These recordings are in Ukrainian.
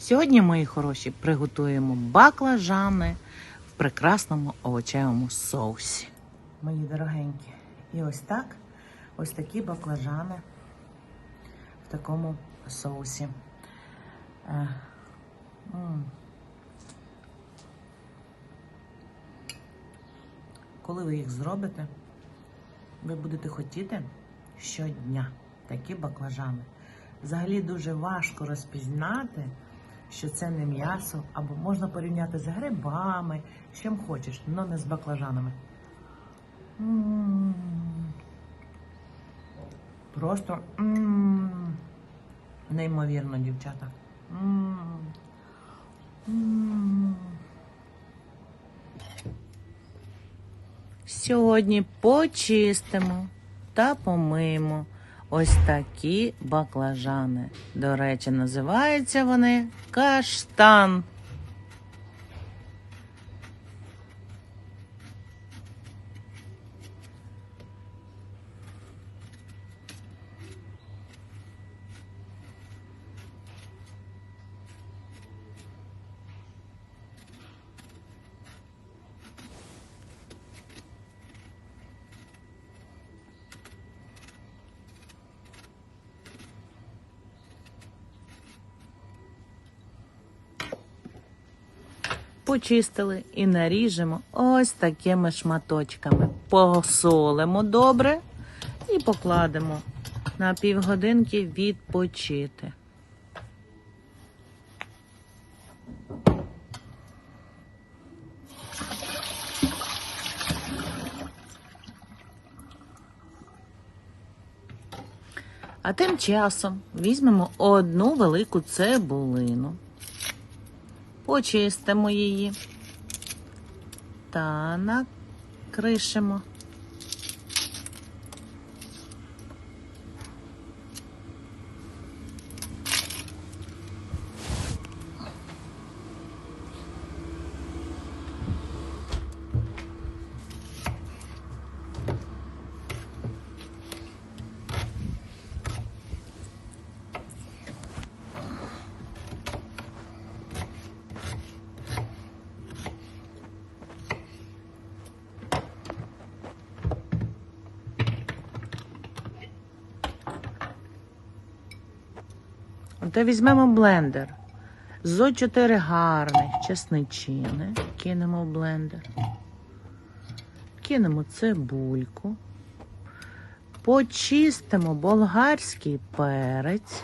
Сьогодні, мої хороші, приготуємо баклажани в прекрасному овочевому соусі. Мої дорогенькі. І ось так, ось такі баклажани в такому соусі. Е. Коли ви їх зробите, ви будете хотіти щодня такі баклажани. Взагалі дуже важко розпізнати, що це не м'ясо, або можна порівняти з грибами, з чим хочеш, але не з баклажанами. М. Просто м, неймовірно, дівчата. М. М. Сьогодні почистимо та помиємо ось такі баклажани. До речі, називаються вони каштан. Почистили і наріжемо ось такими шматочками. Посолимо добре і покладемо на півгодинки відпочити. А тим часом візьмемо одну велику цибулину, почистимо її та накришимо. Та візьмемо блендер. Зо чотири гарних чесничини. Кинемо в блендер. Кинемо цибульку. Почистимо болгарський перець.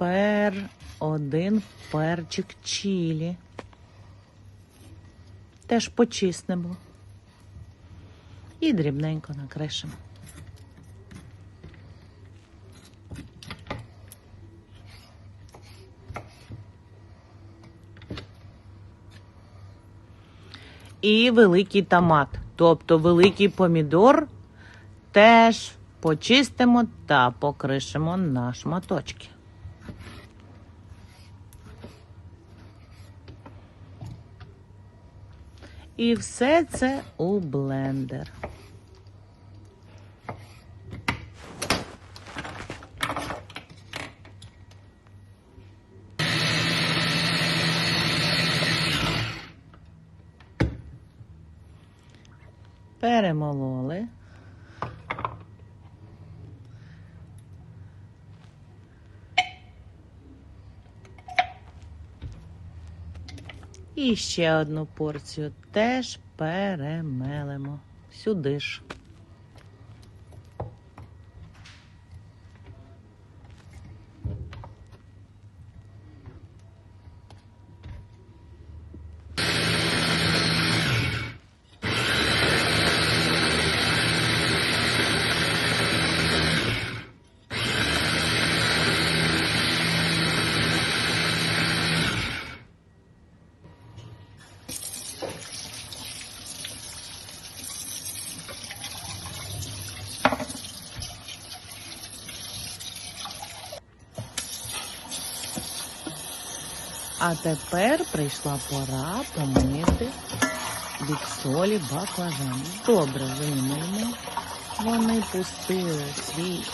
Тепер один перчик чілі. Теж почиснемо. І дрібненько накришимо. І великий томат, тобто великий помідор, теж почистимо та покришимо на шматочки. І все це у блендер. Перемололи. І ще одну порцію теж перемелимо сюди ж. А тепер прийшла пора помити від солі баклажан. Добре вимиємо. Вони пустили свій,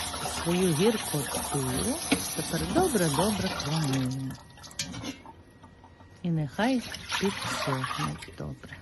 свою гіркоту. Тепер добре-добре промиємо. І нехай підсохнуть добре.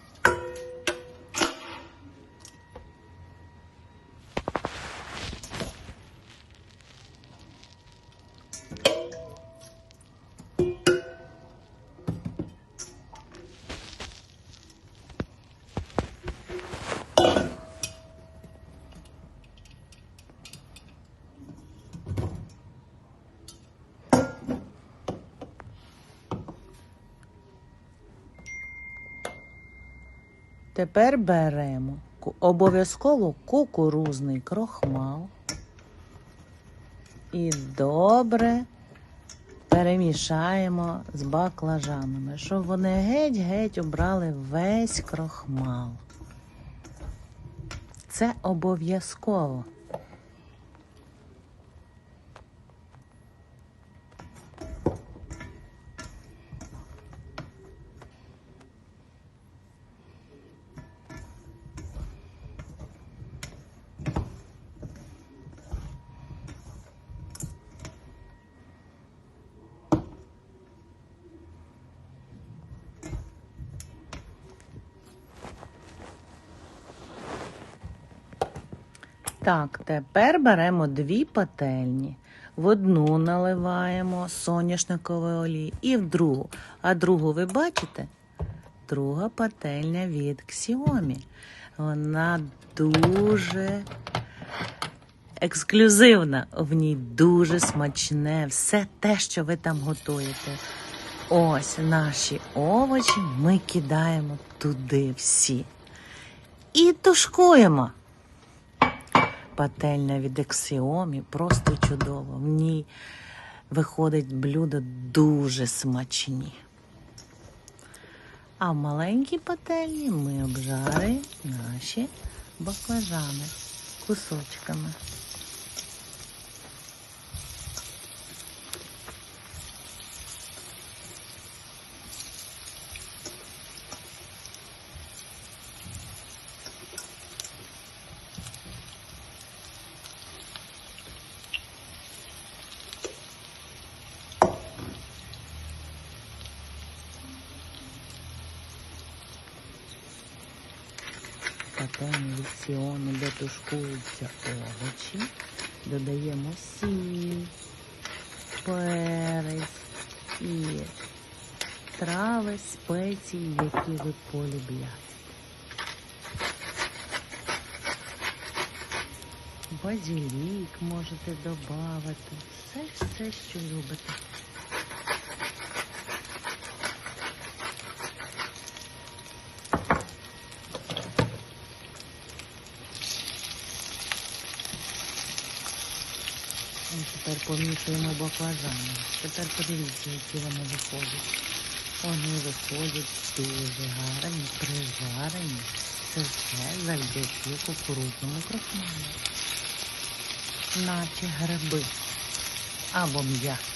Тепер беремо обов'язково кукурузний крохмал і добре перемішаємо з баклажанами, щоб вони геть-геть обрали весь крохмал. Це обов'язково. Так, тепер беремо дві пательні. В одну наливаємо соняшникової олії і в другу. А другу ви бачите? Друга пательня від Xiaomi. Вона дуже ексклюзивна. В ній дуже смачне все те, що ви там готуєте. Ось наші овочі ми кидаємо туди всі. І тушкуємо. Пательня від Ексіомі просто чудова. В ній виходить блюда дуже смачні. А в маленькій пательні ми обжаримо наші баклажани кусочками. Від Xiaomi, де тушкуються овочі. Додаємо сіль, перець і трави, спеції, які ви полюбляєте. Базилік можете додати. Все, все, що любите. Помішуємо баклажани. Тепер подивіться, які вони виходять. Вони виходять дуже гарні, прижарені. Це все завдяки кукурудному крахмалю. Наче гриби або м'ясо.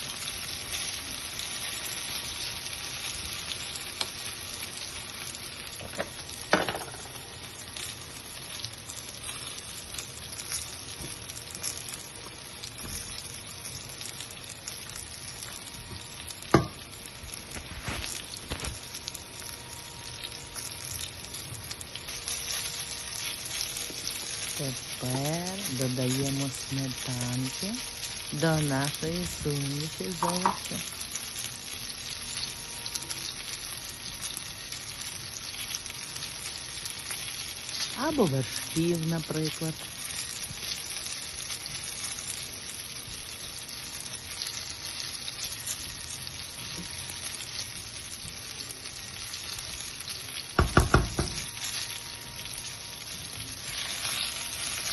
Тепер додаємо сметанки до нашої суміші з. Або вершків, наприклад.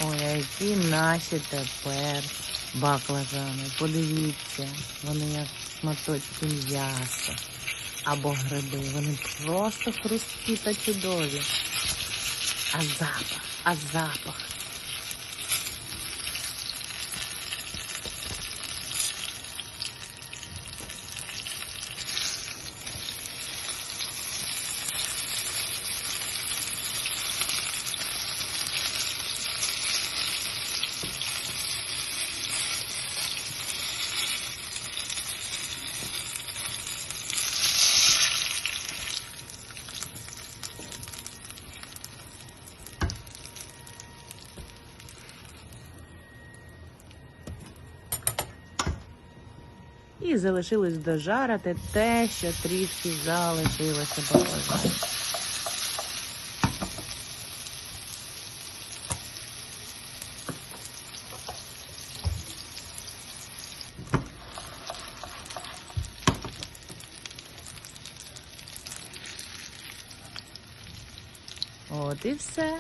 Ой, а які наші тепер баклажани. Подивіться, вони як шматочки м'яса або гриби. Вони просто хрусткі та чудові. А запах, а запах. І залишилось дожарити те, що трішки залишилося баклажан. От і все.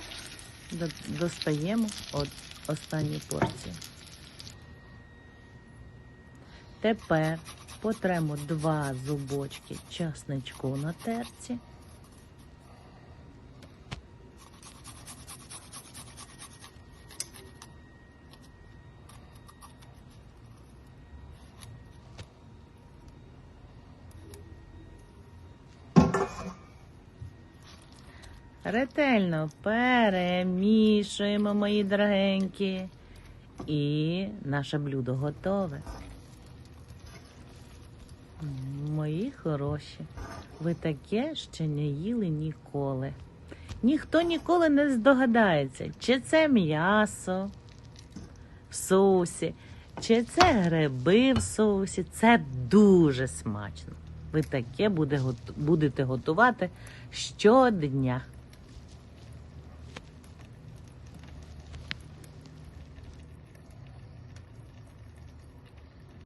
Достаємо от останню порцію. Тепер потремо два зубочки часничку на терці. Ретельно перемішуємо, мої дорогенькі. І наше блюдо готове. М, Мої хороші, ви таке ще не їли ніколи. Ніхто ніколи не здогадається, чи це м'ясо в соусі, чи це гриби в соусі. Це дуже смачно. Ви таке будете готувати щодня.